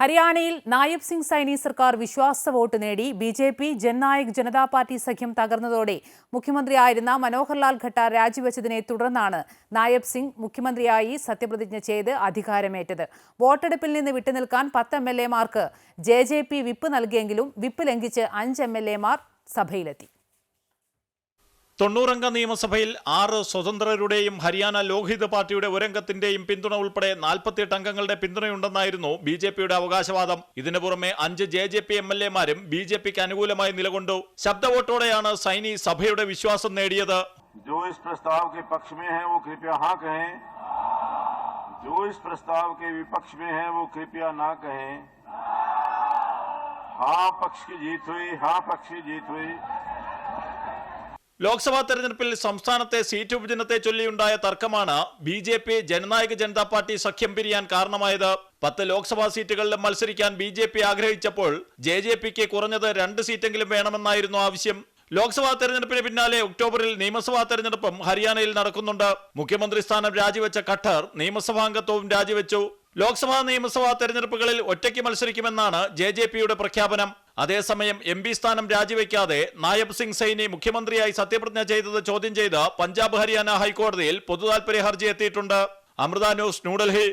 ഹരിയാനയിൽ നായബ് സിംഗ് സൈനി സർക്കാർ വിശ്വാസ വോട്ട് നേടി. B J P Jannayak Janta Party സഖ്യം തകർന്നതോടെ മുഖ്യമന്ത്രിയായിരുന്ന മനോഹർലാൽ ഘട്ട രാജിവെച്ചതിനെ തുടർന്നാണ് നായബ് സിംഗ് മുഖ്യമന്ത്രിയായി സത്യപ്രതിജ്ഞ ചെയ്ത് അധികാരമേറ്റത്. വോട്ടെടുപ്പിൽ നിന്ന് വിട്ടുനിൽക്കാൻ പത്ത് എം എൽ എമാർക്ക് ജെ ജെ പി വിപ്പ് നൽകിയെങ്കിലും വിപ്പ് ലംഘിച്ച് അഞ്ച് എം എൽ എമാർ സഭയിലെത്തി. തൊണ്ണൂറംഗ നിയമസഭയിൽ ആറ് സ്വതന്ത്രരുടെയും ഹരിയാന ലോക്ഹിത് പാർട്ടിയുടെ ഒരംഗത്തിന്റെയും പിന്തുണ ഉൾപ്പെടെ നാൽപ്പത്തിയെട്ട് അംഗങ്ങളുടെ പിന്തുണയുണ്ടെന്നായിരുന്നു ബി ജെ പിയുടെ അവകാശവാദം ഇതിനു പുറമെ അഞ്ച് J J P M L എമാരും ബി ജെ പിക്ക് അനുകൂലമായി നിലകൊണ്ടു ശബ്ദവോട്ടോടെയാണ് സൈനി സഭയുടെ വിശ്വാസം നേടിയത് जो इस प्रस्ताव के पक्ष में है वो कृपया हाँ कहें जो इस प्रस्ताव के विपक्ष में है वो कृपया ना कहें हाँ पक्ष की जीत हुई हाँ पक्ष की जीत हुई ലോക്സഭാ തെരഞ്ഞെടുപ്പിൽ സംസ്ഥാനത്തെ സീറ്റ് വിഭജനത്തെ ചൊല്ലിയുണ്ടായ തർക്കമാണ് B J P Jannayak Janta Party സഖ്യം പിരിയാൻ കാരണമായത്. പത്ത് ലോക്സഭാ സീറ്റുകളിലും മത്സരിക്കാൻ ബി ജെ പി ആഗ്രഹിച്ചപ്പോൾ ജെ ജെ പിക്ക് കുറഞ്ഞത് രണ്ട് സീറ്റെങ്കിലും വേണമെന്നായിരുന്നു ആവശ്യം. ലോക്സഭാ തെരഞ്ഞെടുപ്പിന് പിന്നാലെ ഒക്ടോബറിൽ നിയമസഭാ തെരഞ്ഞെടുപ്പും ഹരിയാനയിൽ നടക്കുന്നുണ്ട്. മുഖ്യമന്ത്രി സ്ഥാനം രാജിവെച്ച ഖട്ടർ നിയമസഭാംഗത്വവും രാജിവെച്ചു. ലോക്സഭാ നിയമസഭാ തെരഞ്ഞെടുപ്പുകളിൽ ഒറ്റയ്ക്ക് മത്സരിക്കുമെന്നാണ് ജെ ജെ പിയുടെ പ്രഖ്യാപനം. അതേസമയം എം പി സ്ഥാനം രാജിവെക്കാതെ നായബ് സിംഗ് സൈനി മുഖ്യമന്ത്രിയായി സത്യപ്രതിജ്ഞ ചെയ്തത് ചോദ്യം ചെയ്ത് പഞ്ചാബ് ഹരിയാന ഹൈക്കോടതിയിൽ പൊതുതാൽപര്യ ഹർജി എത്തിയിട്ടുണ്ട്. അമൃത ന്യൂസ് ന്യൂഡൽഹി.